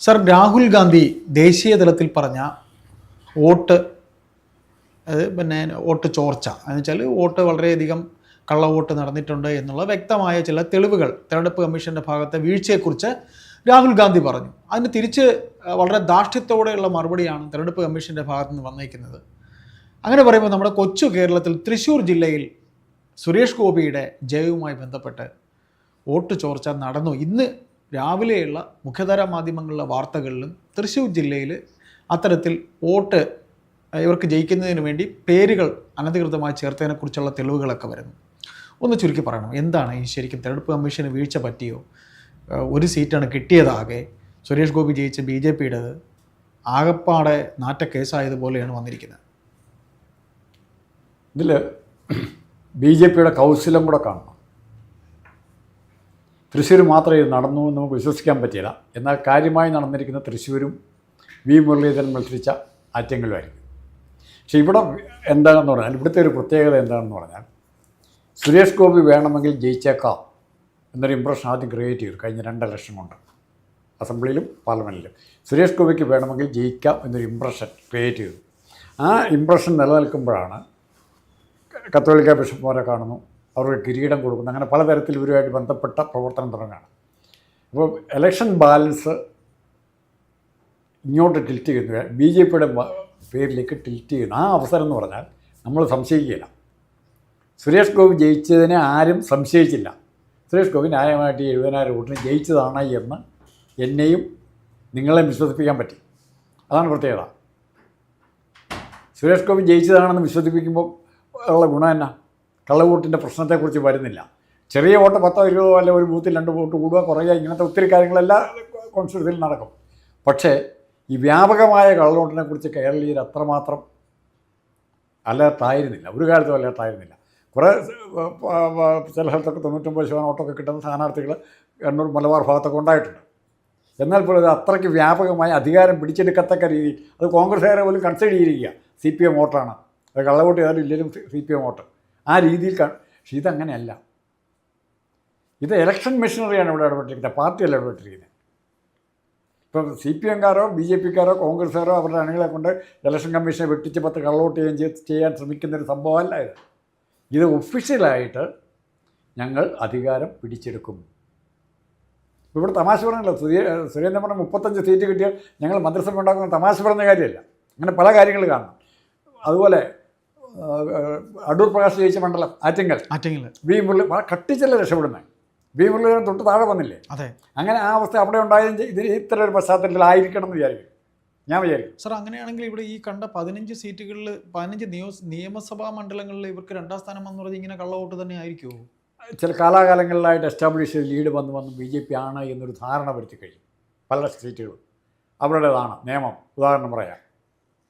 Sir Rahul Gandhi ദേശീയ തലത്തിൽ പറഞ്ഞ വോട്ട് അത് പിന്നെ വോട്ട് ചോർച്ച എന്ന് വെച്ചാൽ വോട്ട് വളരെയധികം കള്ള വോട്ട് നടന്നിട്ടുണ്ട് എന്നുള്ള വ്യക്തമായ ചില തെളിവുകൾ തെരഞ്ഞെടുപ്പ് കമ്മീഷന്റെ ഭാഗത്തെ വീഴ്ചയെക്കുറിച്ച് രാഹുൽ ഗാന്ധി പറഞ്ഞു. അതിന് തിരിച്ച് വളരെ ധാർഷ്ട്യത്തോടെയുള്ള മറുപടിയാണ് തെരഞ്ഞെടുപ്പ് കമ്മീഷന്റെ ഭാഗത്തു നിന്ന് വന്നേക്കുന്നത്. അങ്ങനെ പറയുമ്പോൾ നമ്മുടെ കൊച്ചു കേരളത്തിൽ തൃശ്ശൂർ ജില്ലയിൽ സുരേഷ് ഗോപിയുടെ ജയവുമായി ബന്ധപ്പെട്ട് വോട്ട് ചോർച്ച നടന്നു. ഇന്ന് രാവിലെയുള്ള മുഖ്യധാര മാധ്യമങ്ങളിലെ വാർത്തകളിലും തൃശ്ശൂർ ജില്ലയിൽ അത്തരത്തിൽ വോട്ട് ഇവർക്ക് ജയിക്കുന്നതിന് വേണ്ടി പേരുകൾ അനധികൃതമായി ചേർത്തതിനെക്കുറിച്ചുള്ള തെളിവുകളൊക്കെ വരുന്നു. ഒന്ന് ചുരുക്കി പറയണം. എന്താണ് ഈ ശരിക്കും തെരഞ്ഞെടുപ്പ് കമ്മീഷന് വീഴ്ച പറ്റിയോ? ഒരു സീറ്റാണ് കിട്ടിയതാകെ സുരേഷ് ഗോപി ജയിച്ച ബി ജെ പിയുടേത് ആകപ്പാടെ നാറ്റ കേസായതുപോലെയാണ് വന്നിരിക്കുന്നത്. ഇതിൽ ബി ജെ പിയുടെ കൗശലം കൂടെ കാണണം. തൃശ്ശൂർ മാത്രമേ ഇത് നടന്നു എന്ന് നമുക്ക് വിശ്വസിക്കാൻ പറ്റില്ല എന്നാൽ കാര്യമായി നടന്നിരിക്കുന്ന തൃശ്ശൂരും വി മുരളീധരൻ മത്സരിച്ച ആറ്റങ്ങളുമായിരിക്കും പക്ഷേ ഇവിടെ എന്താണെന്ന് പറഞ്ഞാൽ ഇവിടുത്തെ ഒരു പ്രത്യേകത എന്താണെന്ന് പറഞ്ഞാൽ സുരേഷ് ഗോപി വേണമെങ്കിൽ ജയിച്ചേക്കാം എന്നൊരു ഇമ്പ്രഷൻ ആദ്യം ക്രിയേറ്റ് ചെയ്തു കഴിഞ്ഞ രണ്ട് ഇലക്ഷൻ കൊണ്ട്. അസംബ്ലിയിലും പാർലമെന്റിലും സുരേഷ് ഗോപിക്ക് വേണമെങ്കിൽ ജയിക്കാം എന്നൊരു ഇമ്പ്രഷൻ ക്രിയേറ്റ് ചെയ്തു. ആ ഇമ്പ്രഷൻ നിലനിൽക്കുമ്പോഴാണ് കത്തോലിക്ക ബിഷപ്പ്മാരെ കാണുന്നു. അവർക്ക് കിരീടം കൊടുക്കുന്നു. അങ്ങനെ പലതരത്തിൽ ഇവരുമായിട്ട് ബന്ധപ്പെട്ട പ്രവർത്തനം തുടങ്ങുകയാണ്. അപ്പോൾ എലക്ഷൻ ബാലൻസ് ഇങ്ങോട്ട് ടിൽറ്റ് ചെയ്യുന്നു. ബി ജെ പിയുടെ പേരിലേക്ക് ടിൽറ്റ് ചെയ്യുന്നു. ആ അവസരം എന്ന് പറഞ്ഞാൽ നമ്മൾ സംശയിക്കുകയില്ല. സുരേഷ് ഗോപി ജയിച്ചതിനെ ആരും സംശയിച്ചില്ല. സുരേഷ് ഗോപി ന്യായമായിട്ട് എഴുപതിനായിരം വോട്ടിന് ജയിച്ചതാണ് എന്ന് എന്നെയും നിങ്ങളെ വിശ്വസിപ്പിക്കാൻ പറ്റി. അതാണ് പ്രത്യേകത. സുരേഷ് ഗോപി ജയിച്ചതാണെന്ന് വിശ്വസിപ്പിക്കുമ്പോൾ ഉള്ള ഗുണം എന്നാ? കള്ളവോട്ടിന്റെ പ്രശ്നത്തെക്കുറിച്ച് വരുന്നില്ല. ചെറിയ വോട്ട് പത്തോ ഇരുപതോ അല്ല ഒരു ബൂത്തിൽ രണ്ട് വോട്ട് കൂടുക കുറയുക ഇങ്ങനത്തെ ഒത്തിരി കാര്യങ്ങളെല്ലാം കോൺസ്റ്റിറ്റ്യൂഷനിൽ നടക്കും. പക്ഷേ ഈ വ്യാപകമായ കള്ളവോട്ടിനെ കുറിച്ച് കേരളീയർ അത്രമാത്രം അലേർട്ടായിരുന്നില്ല. ഒരു കാലത്തും അലേർട്ടായിരുന്നില്ല. കുറേ ചില സ്ഥലത്തൊക്കെ തൊണ്ണൂറ്റൊമ്പത് ശതമാനം വോട്ടൊക്കെ കിട്ടുന്ന സ്ഥാനാർത്ഥികൾ കണ്ണൂർ മലബാർ ഭാഗത്തൊക്കെ ഉണ്ടായിട്ടുണ്ട്. എന്നാൽ പോലും അത് അത്രയ്ക്ക് വ്യാപകമായി അധികാരം പിടിച്ചെടുക്കത്തക്ക രീതി അത് കോൺഗ്രസ്സുകാരെ പോലും കൺസിഡർ ചെയ്തിരിക്കുക. സി പി എം വോട്ടാണ്. അത് കള്ളവോട്ട് ചെയ്താലും ഇല്ലെങ്കിലും സി പി എം വോട്ട്. ആ രീതിയിൽ പക്ഷെ ഇതങ്ങനെയല്ല. ഇത് ഇലക്ഷൻ മെഷീനറിയാണ് ഇവിടെ ഇടപെട്ടിരിക്കുന്നത്. പാർട്ടിയല്ല ഇടപെട്ടിരിക്കുന്നത്. ഇപ്പോൾ സി പി എംകാരോ ബി ജെ പിക്കാരോ കോൺഗ്രസ്സുകാരോ അവരുടെ അണികളെ കൊണ്ട് ഇലക്ഷൻ കമ്മീഷനെ വെട്ടിച്ച് പത്ത് കള്ളവോട്ട് ചെയ്യുകയും ചെയ്യാൻ ചെയ്യാൻ ശ്രമിക്കുന്നൊരു സംഭവമല്ല ഇത്. ഇത് ഒഫീഷ്യലായിട്ട് ഞങ്ങൾ അധികാരം പിടിച്ചെടുക്കും. ഇവിടെ തമാശ പറഞ്ഞല്ലോ സുരേന്ദ്രൻ പറഞ്ഞ മുപ്പത്തഞ്ച് സീറ്റ് കിട്ടിയാൽ ഞങ്ങൾ മന്ത്രിസഭ ഉണ്ടാക്കുന്ന തമാശ പറഞ്ഞ കാര്യമല്ല. അങ്ങനെ പല കാര്യങ്ങൾ കാണണം. അതുപോലെ അടൂർ പ്രകാശ് ജയിച്ച മണ്ഡലം ആറ്റിങ്ങൽ. ആറ്റിങ്ങൽ. വി മുരളി കട്ടിച്ചല്ല രക്ഷപ്പെടുന്നത് വി മുരളീധരൻ തൊട്ട് താഴെ വന്നില്ലേ? അതെ. അങ്ങനെ ആ അവസ്ഥ അവിടെ ഉണ്ടായതിന് ഇതിന് ഇത്ര ഒരു പശ്ചാത്തലത്തിലായിരിക്കണം എന്ന് വിചാരിക്കും ഞാൻ വിചാരിക്കും സാർ അങ്ങനെയാണെങ്കിൽ ഇവിടെ ഈ കണ്ട പതിനഞ്ച് സീറ്റുകളിൽ പതിനഞ്ച് നിയോ നിയമസഭാ മണ്ഡലങ്ങളിൽ ഇവർക്ക് രണ്ടാം സ്ഥാനം എന്ന് പറഞ്ഞാൽ ഇങ്ങനെ കള്ളവോട്ട് തന്നെ ആയിരിക്കുമോ ചില കാലാകാലങ്ങളിലായിട്ട് എസ്റ്റാബ്ലിഷ് ചെയ്ത് ലീഡ് വന്ന് വന്ന് ബി ജെ പി ആണ് എന്നൊരു ധാരണ വരുത്തി കഴിയും പല സീറ്റുകളും. അവരുടേതാണ് നിയമം. ഉദാഹരണം പറയാം.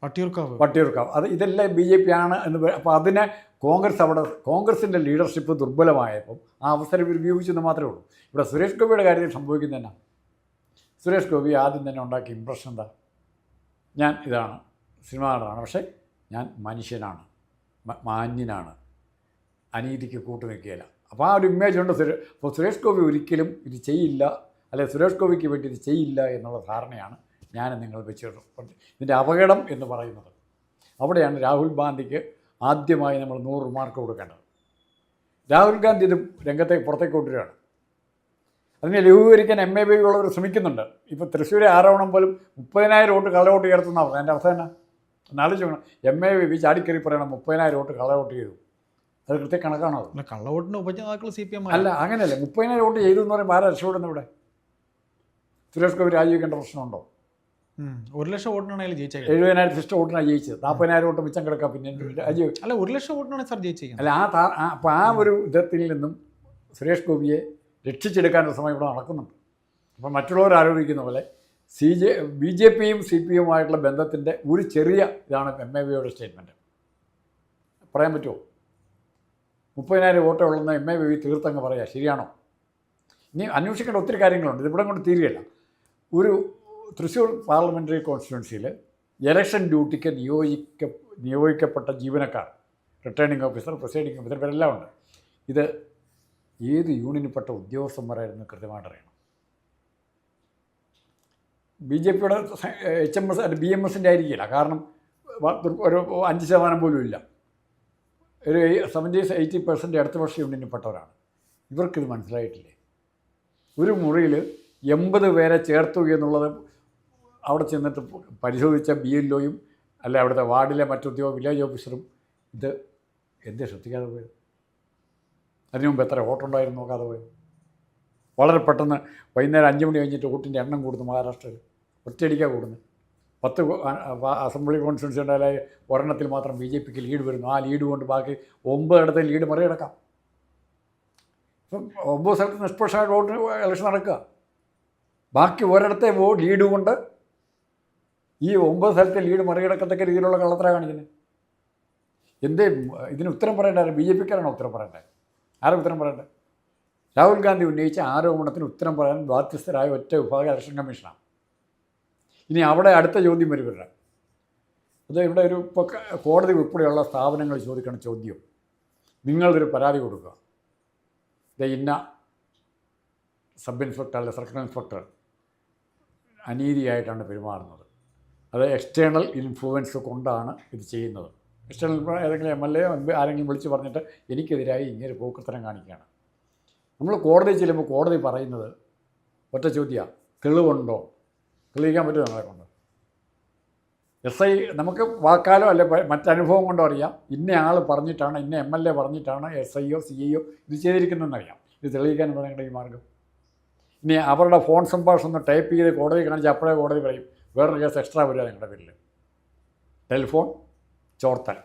വട്ടിയൂർക്കാവ് വട്ടിയൂർക്കാവ് അത് ഇതെല്ലാം ബി ജെ പി ആണ് എന്ന് അപ്പോൾ അതിനെ കോൺഗ്രസ് അവിടെ കോൺഗ്രസിന്റെ ലീഡർഷിപ്പ് ദുർബലമായപ്പം ആ അവസരം ഉപയോഗിച്ചെന്ന് മാത്രമേ ഉള്ളൂ. ഇവിടെ സുരേഷ് ഗോപിയുടെ കാര്യത്തിൽ സംഭവിക്കുന്നത് തന്നെ സുരേഷ് ഗോപി ആദ്യം തന്നെ ഉണ്ടാക്കിയ ഇമ്പ്രഷൻ എന്താ? ഞാൻ ഇതാണ്. സിനിമ നടനാണ്. പക്ഷേ ഞാൻ മനുഷ്യനാണ്. മാന്യനാണ്. അനീതിക്ക് കൂട്ടു നിൽക്കുകയില്ല. അപ്പോൾ ആ ഒരു ഇമേജ് ഉണ്ട് സുരേഷ് അപ്പോൾ സുരേഷ് ഗോപി ഒരിക്കലും ഇത് ചെയ്യില്ല. അല്ലെ സുരേഷ് ഗോപിക്ക് വേണ്ടി ഇത് ചെയ്യില്ല എന്നുള്ള ധാരണയാണ് ഞാൻ നിങ്ങൾ വെച്ചിട്ടുണ്ട് ഇതിന്റെ അപകടം എന്ന് പറയുന്നത്. അവിടെയാണ് രാഹുൽ ഗാന്ധിക്ക് ആദ്യമായി നമ്മൾ നൂറ് മാർക്ക് കൊടുക്കേണ്ടത്. രാഹുൽ ഗാന്ധി ഇത് രംഗത്തെ പുറത്തേക്ക് കൊണ്ടുവരികയാണ്. അതിനെ ലഘൂകരിക്കാൻ എം എ ബി ഉള്ളവർ ശ്രമിക്കുന്നുണ്ട്. ഇപ്പോൾ തൃശ്ശൂരെ ആരോപണം പോലും മുപ്പതിനായിരം വോട്ട് കള്ളവോട്ട് ചേർത്തെന്നാണ് പറഞ്ഞത് എന്റെ അവസ്ഥ എന്നാ? ചോദിക്കണം എം എ ബി ചാടിക്കറി പറയണം മുപ്പതിനായിരം വോട്ട് കള്ളവോട്ട് ചെയ്തു. അത് കൃത്യ കണക്കാണോ അത്? അല്ല കള്ളവോട്ടിന്റെ ഉപജാതാക്കൾ സി പി എം അല്ല അങ്ങനെയല്ല. മുപ്പതിനായിരം വോട്ട് ചെയ്തു എന്ന് പറയുമ്പോൾ ആരാ രക്ഷപ്പെടുന്നത് ഇവിടെ? സുരേഷ് ഗോപി രാജിവെക്കേണ്ട പ്രശ്നമുണ്ടോ? ഒരു ലക്ഷം വോട്ടിനാണ് അയാൾ ജയിച്ചേക്കുന്നത് എഴുപതിനായിരത്തി ഇഷ്ടം വോട്ടിനാണ് ജയിച്ചത്. നാൽപ്പതിനായിരം വോട്ട് മിച്ചം കിടക്കാം പിന്നെ. അല്ല ഒരു ലക്ഷം വോട്ടിനാണ് സാർ ജയിച്ചത്. അല്ല ആ താ ആ- അപ്പോൾ ആ ഒരു ഇതത്തിൽ നിന്നും സുരേഷ് ഗോപിയെ രക്ഷിച്ചെടുക്കാനുള്ള സമയം ഇവിടെ നടക്കുന്നുണ്ട്. അപ്പം മറ്റുള്ളവർ ആരോപിക്കുന്ന പോലെ സി ജെ ബി ജെ പിയും സി പി യുമായിട്ടുള്ള ബന്ധത്തിന്റെ ഒരു ചെറിയ ഇതാണ് എം എ വിയുടെ സ്റ്റേറ്റ്മെന്റ് പറയാൻ പറ്റുമോ? മുപ്പതിനായിരം വോട്ടേ ഉള്ളെന്ന് എം എ വി തീർത്തങ്ങ് പറയാം. ശരിയാണോ? ഇനി അന്വേഷിക്കേണ്ട ഒത്തിരി കാര്യങ്ങളുണ്ട്. ഇതിവിടെ കൊണ്ട് തീരുകയല്ല. ഒരു തൃശ്ശൂർ പാർലമെന്ററി കോൺസ്റ്റിറ്റ്യുവൻസിയിൽ ഇലക്ഷൻ ഡ്യൂട്ടിക്ക് നിയോഗിക്ക നിയോഗിക്കപ്പെട്ട ജീവനക്കാർ റിട്ടേണിംഗ് ഓഫീസർ പ്രൊസൈഡിംഗ് ഓഫീസർ ഇവരെല്ലാം ഉണ്ട്. ഇത് ഏത് യൂണിയനിൽപ്പെട്ട ഉദ്യോഗസ്ഥന്മാരായിരുന്നു കൃത്യമായിട്ട് അറിയണം. ബി ജെ പിയുടെ H M S B M എസിന്റെ ആയിരിക്കില്ല. കാരണം ഒരു അഞ്ച് ശതമാനം പോലും ഇല്ല. ഒരു സെവന്റി എയ്റ്റി പെർസെന്റ് അടുത്ത വർഷം യൂണിയനിൽ പെട്ടവരാണ്. ഇവർക്കിത് മനസ്സിലായിട്ടില്ലേ? ഒരു മുറിയിൽ എൺപത് പേരെ ചേർത്തു എന്നുള്ളത് അവിടെ ചെന്നിട്ട് പരിശോധിച്ച ബി എൽ ഒയും അല്ല അവിടുത്തെ വാർഡിലെ മറ്റുദ്യോഗ വില്ലേജ് ഓഫീസറും ഇത് എന്തേ ശ്രദ്ധിക്കാതെ പോയത് അതിനു മുമ്പ് എത്ര വോട്ടുണ്ടായിരുന്നു നോക്കാതെ പോയത് വളരെ പെട്ടെന്ന് വൈകുന്നേരം അഞ്ച് മണി കഴിഞ്ഞിട്ട് വോട്ടിന്റെ എണ്ണം കൂടുന്നു മഹാരാഷ്ട്രയിൽ. ഒറ്റയടിക്കാണ് കൂടുന്നത്. പത്ത് അസംബ്ലി കോൺസ്റ്റിറ്റ്യൂൻസി ഉണ്ടായാൽ ഒരെണ്ണത്തിൽ മാത്രം ബി ജെ പിക്ക് ലീഡ് വരുന്നു. ആ ലീഡ് കൊണ്ട് ബാക്കി ഒമ്പതിടത്തെ ലീഡ് മറികടക്കാം ഇപ്പം ഒമ്പത് സ്ഥലത്ത് നിഷ്പക്ഷമായിട്ട് വോട്ട് ഇലക്ഷൻ നടക്കുക. ബാക്കി ഒരിടത്തെ വോ ലീഡ് കൊണ്ട് ഈ ഒമ്പത് സ്ഥലത്തെ ലീഡ് മറികടക്കത്തക്ക രീതിയിലുള്ള കള്ളത്തര കാണിക്കുന്നത് എന്തേ ഇതിന് ഉത്തരം പറയേണ്ടത് ബി ജെ പിക്കാരാണോ ഉത്തരം പറയേണ്ടത് ആരാ ഉത്തരം പറയേണ്ടത് രാഹുൽ ഗാന്ധി ഉന്നയിച്ച ആരോപണത്തിന് ഉത്തരം പറയാൻ ബാധ്യസ്ഥരായ ഒറ്റ വിഭാഗം ഇലക്ഷൻ കമ്മീഷനാണ്. ഇനി അവിടെ അടുത്ത ചോദ്യം വരും ഇവരുടെ. അത് ഇവിടെ ഒരു ഇപ്പോൾ കോടതി ഉൾപ്പെടെയുള്ള സ്ഥാപനങ്ങൾ ചോദിക്കുന്ന ചോദ്യം. നിങ്ങളൊരു പരാതി കൊടുക്കുക. ദേ ഇന്ന സബ് ഇൻസ്പെക്ടർ അല്ലെ സർക്കിൾ ഇൻസ്പെക്ടർ അനീതിയായിട്ടാണ് പെരുമാറുന്നത്. അത് എക്സ്റ്റേണൽ ഇൻഫ്ലുവൻസ് കൊണ്ടാണ് ഇത് ചെയ്യുന്നത്. എക്സ്റ്റേണൽ ഏതെങ്കിലും എം എൽ എ ആരെങ്കിലും വിളിച്ച് പറഞ്ഞിട്ട് എനിക്കെതിരായി ഇങ്ങനെ പോക്കത്തരം കാണിക്കുകയാണ്. നമ്മൾ കോടതി ചെല്ലുമ്പോൾ കോടതി പറയുന്നത് ഒറ്റ ചോദ്യമാണ് തെളിവുണ്ടോ? തെളിയിക്കാൻ പറ്റുമോ നമ്മളെ കൊണ്ട്? എസ് ഐ നമുക്ക് വാക്കാലോ അല്ലെ മറ്റനുഭവം കൊണ്ടോ അറിയാം. ഇന്ന ആൾ പറഞ്ഞിട്ടാണ് ഇന്ന എം എൽ എ പറഞ്ഞിട്ടാണ് എസ് ഐയോ സി ഐയോ ഇത് ചെയ്തിരിക്കുന്നതെന്ന് അറിയാം ഇത് തെളിയിക്കാൻ പറയേണ്ട ഈ മാർഗം? ഇനി അവരുടെ ഫോൺ സംഭാഷണം ഒന്ന് ടൈപ്പ് ചെയ്ത് കോടതി കാണിച്ച് അപ്പോഴേ കോടതി പറയും. വേറൊരു കേസ് എക്സ്ട്രാ വരിക നിങ്ങളുടെ പേരിൽ ടെലിഫോൺ ചോർത്തൽ.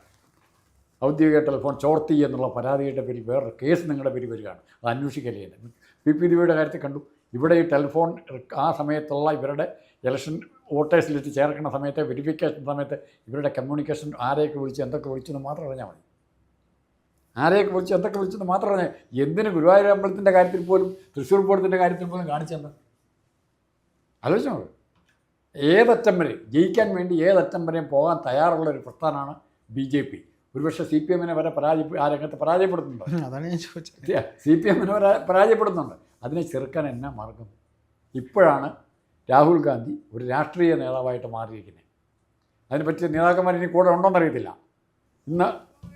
ഔദ്യോഗിക ടെലിഫോൺ ചോർത്തി എന്നുള്ള പരാതിയുടെ പേരിൽ വേറൊരു കേസ് നിങ്ങളുടെ പേരിൽ വരികയാണ്. അത് അന്വേഷിക്കലേ പി പി ദിവയുടെ കാര്യത്തിൽ കണ്ടു. ഇവിടെ ഈ ടെലിഫോൺ ആ സമയത്തുള്ള ഇവരുടെ ഇലക്ഷൻ വോട്ടേഴ്സ് ലിസ്റ്റ് ചേർക്കുന്ന സമയത്ത് വെരിഫിക്കേഷൻ സമയത്ത് ഇവരുടെ കമ്മ്യൂണിക്കേഷൻ ആരെയൊക്കെ വിളിച്ച് എന്തൊക്കെ വിളിച്ചെന്ന് മാത്രം അറിഞ്ഞാൽ മതി. ആരെയൊക്കെ വിളിച്ച് എന്തൊക്കെ വിളിച്ചെന്ന് മാത്രം അറിഞ്ഞാൽ എന്തിന് ഗുരുവായൂർ അമ്പലത്തിന്റെ കാര്യത്തിൽ പോലും തൃശ്ശൂർ പൂരത്തിന്റെ കാര്യത്തിൽ പോലും കാണിച്ചെന്ന്? ആലോചിച്ചു നോക്ക്. ഏതറ്റം വരെ ജയിക്കാൻ വേണ്ടി ഏതറ്റം വരെയും പോകാൻ തയ്യാറുള്ള ഒരു പ്രസ്ഥാനമാണ് ബി ജെ പി. ഒരുപക്ഷെ സി പി എമ്മിനെ വരെ പരാജയ ആ രംഗത്ത് പരാജയപ്പെടുത്തുന്നുണ്ട് അതാണ് ഞാൻ ചോദിച്ചത്. സി പി എമ്മിനെ വരെ പരാജയപ്പെടുന്നുണ്ട്. അതിനെ ചെറുക്കാൻ എന്നാ മാർഗം? ഇപ്പോഴാണ് രാഹുൽ ഗാന്ധി ഒരു രാഷ്ട്രീയ നേതാവായിട്ട് മാറിയിരിക്കുന്നത്. അതിനെ പറ്റിയ നേതാക്കന്മാർ ഇനി കൂടെ ഉണ്ടോയെന്നറിയത്തില്ല ഇന്ന്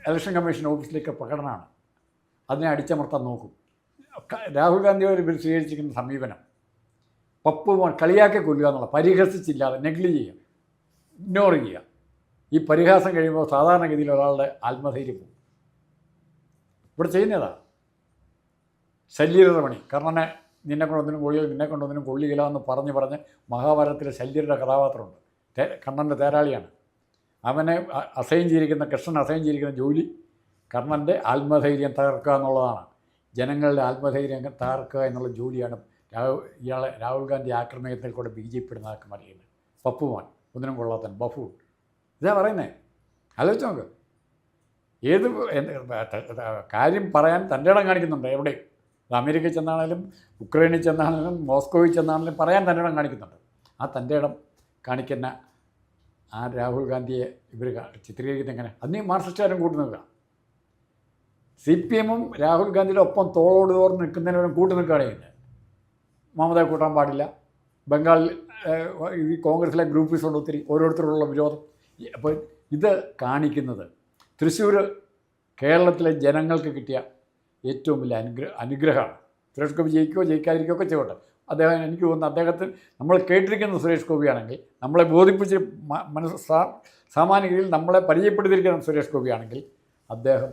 ഇലക്ഷൻ കമ്മീഷൻ ഓഫീസിലേക്ക് പ്രകടനമാണ്. അതിനെ അടിച്ചമർത്താൻ നോക്കും. രാഹുൽ ഗാന്ധി അവർ ഇവർ സ്വീകരിച്ചിരിക്കുന്ന സമീപനം. പപ്പ് കളിയാക്കി കൊല്ലുക എന്നുള്ള പരിഹസിച്ചില്ലാതെ നെഗ്ലി ചെയ്യുക ഇഗ്നോർ ചെയ്യുക. ഈ പരിഹാസം കഴിയുമ്പോൾ സാധാരണഗതിയിൽ ഒരാളുടെ ആത്മധൈര്യം പോകും. ഇവിടെ ചെയ്യുന്നതാ. പണി. കർണനെ നിന്നെ കൊണ്ടൊന്നിനും കൊള്ളിയില്ല നിന്നെ കൊണ്ടൊന്നിനും കൊള്ളിയില്ല എന്ന് പറഞ്ഞ് പറഞ്ഞ് മഹാഭാരതത്തിലെ ശല്യരുടെ കഥാപാത്രമുണ്ട്. കർണന്റെ തേരാളിയാണ്. അവനെ അസൈൻ ചെയ്തിരിക്കുന്ന കൃഷ്ണൻ അസൈൻ ചെയ്തിരിക്കുന്ന ജോലി കർണന്റെ ആത്മധൈര്യം തകർക്കുക എന്നുള്ളതാണ്. ജനങ്ങളുടെ ആത്മധൈര്യം തകർക്കുക എന്നുള്ള ജോലിയാണ് രാഹുൽ ഇയാളെ രാഹുൽ ഗാന്ധി ആക്രമണത്തിൽ കൂടെ ബി ജെ പിയുടെ നേതാക്കന്മാർ ചെയ്യുന്നത് പപ്പുമാൻ ഒന്നിനും കൊള്ളാത്തൻ ബഫൂൺ ഇതാ പറയുന്നേ. ആലോചിച്ച് നോക്ക്. ഏത് കാര്യം പറയാൻ തന്റെ ഇടം കാണിക്കുന്നുണ്ട് എവിടെയും. അത് അമേരിക്കയിൽ ചെന്നാണെങ്കിലും ഉക്രൈനിൽ ചെന്നാണെങ്കിലും മോസ്കോയിൽ ചെന്നാണേലും പറയാൻ തന്റെ ഇടം കാണിക്കുന്നുണ്ട്. ആ തന്റെ ഇടം കാണിക്കുന്ന ആ രാഹുൽ ഗാന്ധിയെ ഇവർ ചിത്രീകരിക്കുന്ന എങ്ങനെ? അന്ന് മാർക്സിസ്റ്റുകാരും കൂട്ടു സി പി എമ്മും രാഹുൽ ഗാന്ധിയുടെ ഒപ്പം തോളോട് തോർന്ന് നിൽക്കുന്നതിനും കൂട്ടു നിൽക്കുകയാണ് ചെയ്യുന്നത്. മമതയെ കൂട്ടാൻ പാടില്ല. ബംഗാളിൽ ഈ കോൺഗ്രസിലെ ഗ്രൂപ്പീസുണ്ട് ഒത്തിരി ഓരോരുത്തരുള്ള വിരോധം. അപ്പോൾ ഇത് കാണിക്കുന്നത് തൃശ്ശൂർ കേരളത്തിലെ ജനങ്ങൾക്ക് കിട്ടിയ ഏറ്റവും വലിയ അനുഗ്രഹ അനുഗ്രഹമാണ്. സുരേഷ് ഗോപി ജയിക്കുകയോ ജയിക്കാതിരിക്കുകയോ ഒക്കെ ചെയ്യട്ടെ. അദ്ദേഹം എനിക്ക് തോന്നുന്നു അദ്ദേഹത്തിന് നമ്മൾ കേട്ടിരിക്കുന്ന സുരേഷ് ഗോപിയാണെങ്കിൽ നമ്മളെ ബോധിപ്പിച്ച് മനസ്സ് സാമാന്യ രീതിയിൽ നമ്മളെ പരിചയപ്പെടുത്തിയിരിക്കുന്ന സുരേഷ് ഗോപിയാണെങ്കിൽ അദ്ദേഹം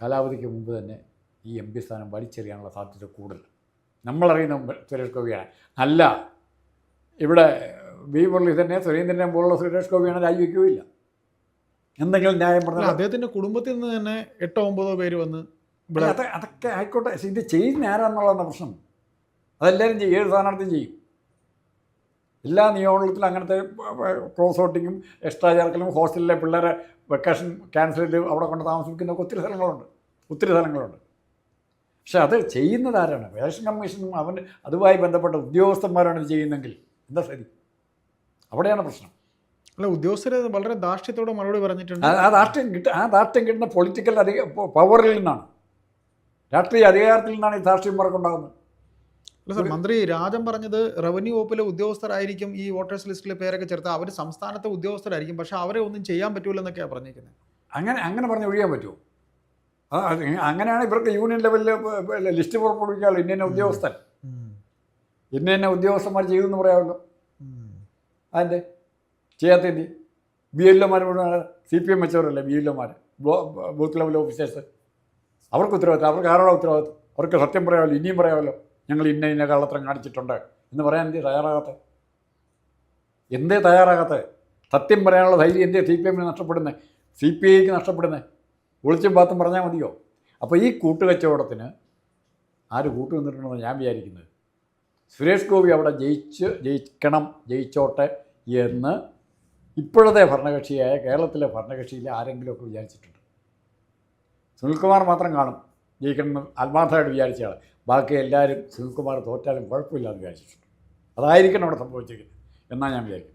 കാലാവധിക്ക് മുമ്പ് തന്നെ ഈ എം പി സ്ഥാനം വലിച്ചെറിയാനുള്ള സാധ്യത കൂടുതൽ നമ്മളറിയുന്ന സുരേഷ് ഗോപിയാണ്. അല്ല ഇവിടെ വി മുരളീധരനെ സുരേന്ദ്രനെ പോലുള്ള സുരേഷ് ഗോപിയാണ് രാജിവെക്കുകയില്ല. എന്തെങ്കിലും ന്യായം പറഞ്ഞാൽ അദ്ദേഹത്തിന്റെ കുടുംബത്തിൽ നിന്ന് തന്നെ എട്ടോ ഒമ്പതോ പേര് വന്ന് ഇവിടെ അതൊക്കെ ആയിക്കോട്ടെ. ഇത് ചെയ്യുന്ന ആരാന്നുള്ളതാണ് പ്രശ്നം. അതെല്ലാവരും ചെയ്യും. ഏത് സ്ഥാനാർത്ഥിയും ചെയ്യും. എല്ലാ നിയമങ്ങളിലും അങ്ങനത്തെ ക്രോസ് ഔട്ടിങ്ങും എക്സ്ട്രാ ചേർക്കലും ഹോസ്റ്റലിലെ പിള്ളേരെ വെക്കേഷൻ ക്യാൻസൽ ചെയ്ത് അവിടെ കൊണ്ട് താമസിപ്പിക്കുന്ന ഒത്തിരി സ്ഥലങ്ങളുണ്ട്. ഒത്തിരി സ്ഥലങ്ങളുണ്ട്. പക്ഷെ അത് ചെയ്യുന്നത് ആരാണ് ഇലക്ഷൻ കമ്മീഷനും അവൻ അതുമായി ബന്ധപ്പെട്ട ഉദ്യോഗസ്ഥന്മാരാണ് ഇത് ചെയ്യുന്നതെങ്കിൽ എന്താ ശരി? അവിടെയാണ് പ്രശ്നം. അല്ല ഉദ്യോഗസ്ഥരെ വളരെ ധാർഷ്ട്യത്തോടെ മറുപടി പറഞ്ഞിട്ടുണ്ട്. ആ- രാഷ്ട്രീയം കിട്ട ആ രാഷ്ട്രീയം കിട്ടുന്ന പൊളിറ്റിക്കൽ അധിക പവറിൽ നിന്നാണ്. രാഷ്ട്രീയ അധികാരത്തിൽ നിന്നാണ് ഈ ധാർഷ്ട്യം മാർക്കുണ്ടാകുന്നത് അല്ല സാർ മന്ത്രി രാജൻ പറഞ്ഞത് റവന്യൂ വകുപ്പിലെ ഉദ്യോഗസ്ഥരായിരിക്കും ഈ വോട്ടേഴ്സ് ലിസ്റ്റിലെ പേരൊക്കെ ചേർത്ത് അവർ സംസ്ഥാനത്തെ ഉദ്യോഗസ്ഥരായിരിക്കും പക്ഷേ അവരെ ഒന്നും ചെയ്യാൻ പറ്റൂലെന്നൊക്കെയാണ് പറഞ്ഞിരിക്കുന്നത് അങ്ങനെ അങ്ങനെ പറഞ്ഞ് ഒഴിയാൻ പറ്റുമോ? അങ്ങനെയാണ് ഇവർക്ക് യൂണിയൻ ലെവലിൽ ലിസ്റ്റ് പുറപ്പെടുവിക്കാമല്ലോ ഇന്ന ഉദ്യോഗസ്ഥൻ. ഇന്ന ഇന്ന ഉദ്യോഗസ്ഥന്മാർ ചെയ്തെന്ന് പറയാമല്ലോ അതിന്റെ ചെയ്യാത്ത എന്തി ബി എൽ ഒമാർ സി പി എം വെച്ചവരല്ലേ ബി എൽ ഒമാർ ബൂത്ത് ലെവൽ ഓഫീസേഴ്സ്. അവർക്ക് ഉത്തരവാദിത്തം അവർക്ക് ആരോടെ ഉത്തരവാദിത്തം? അവർക്ക് സത്യം പറയാമല്ലോ ഇനിയും പറയാമല്ലോ ഞങ്ങൾ ഇന്ന ഇന്ന കള്ളത്തരം കാണിച്ചിട്ടുണ്ട് എന്ന് പറയാൻ എന്തേ തയ്യാറാകാത്ത എന്തേ തയ്യാറാകാത്ത സത്യം പറയാനുള്ള ധൈര്യം എന്തേ സി പി എമ്മിന് നഷ്ടപ്പെടുന്നത് സി പി ഐക്ക് നഷ്ടപ്പെടുന്നത് ഒളിച്ചും പാത്തും പറഞ്ഞാൽ മതിയോ? അപ്പോൾ ഈ കൂട്ടുകച്ചവടത്തിന് ആര് കൂട്ടു നിന്നിട്ടുണ്ടെന്ന് ഞാൻ വിചാരിക്കുന്നത്. സുരേഷ് ഗോപി അവിടെ ജയിച്ച് ജയിക്കണം ജയിച്ചോട്ടെ എന്ന് ഇപ്പോഴത്തെ ഭരണകക്ഷിയായ കേരളത്തിലെ ഭരണകക്ഷിയിലെ ആരെങ്കിലുമൊക്കെ വിചാരിച്ചിട്ടുണ്ട്. സുനിൽകുമാർ മാത്രം കാണും ജയിക്കണമെന്ന് ആത്മാർത്ഥമായിട്ട് വിചാരിച്ചാണ് ബാക്കി എല്ലാവരും സുനിൽകുമാർ തോറ്റാലും കുഴപ്പമില്ല എന്ന് വിചാരിച്ചിട്ടുണ്ട്. അതായിരിക്കണം അവിടെ സംഭവിച്ചിരിക്കുന്നത് എന്നാണ് ഞാൻ വിചാരിക്കുന്നത്.